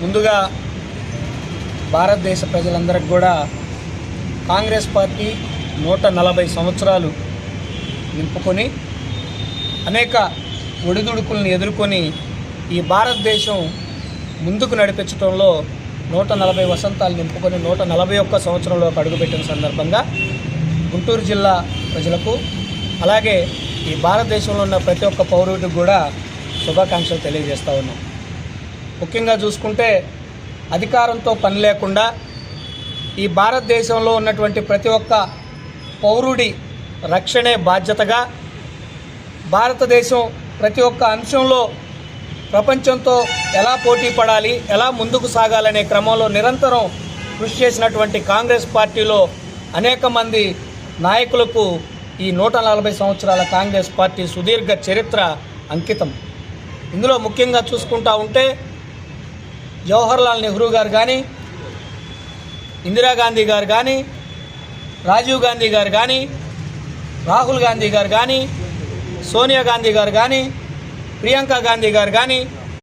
ముందుగా భారతదేశ ప్రజలందరికి కూడా కాంగ్రెస్ పార్టీ నూట నలభై సంవత్సరాలు నింపుకొని అనేక ఒడిదుడుకులను ఎదుర్కొని ఈ భారతదేశం ముందుకు నడిపించడంలో నూట నలభై వసంతాలు నింపుకొని నూట నలభై ఒక్క సంవత్సరంలో అడుగుపెట్టిన సందర్భంగా గుంటూరు జిల్లా ప్రజలకు అలాగే ఈ భారతదేశంలో ఉన్న ప్రతి ఒక్క పౌరుడికి కూడా శుభాకాంక్షలు తెలియజేస్తూ ఉన్నాం. ముఖ్యంగా చూసుకుంటే అధికారంతో పని లేకుండా ఈ భారతదేశంలో ఉన్నటువంటి ప్రతి ఒక్క పౌరుడి రక్షణే బాధ్యతగా భారతదేశం ప్రతి ఒక్క అంశంలో ప్రపంచంతో ఎలా పోటీ పడాలి ఎలా ముందుకు సాగాలనే క్రమంలో నిరంతరం కృషి చేసినటువంటి కాంగ్రెస్ పార్టీలో అనేక మంది నాయకులకు ఈ నూట నలభై సంవత్సరాల కాంగ్రెస్ పార్టీ సుదీర్ఘ చరిత్ర అంకితం. ఇందులో ముఖ్యంగా చూసుకుంటా ఉంటే జవహర్లాల్ నెహ్రూ గారు కానీ ఇందిరాగాంధీ గారు కానీ రాజీవ్ గాంధీ గారు కానీ రాహుల్ గాంధీ గారు కానీ సోనియా గాంధీ గారు కానీ ప్రియాంక గాంధీ గారు కానీ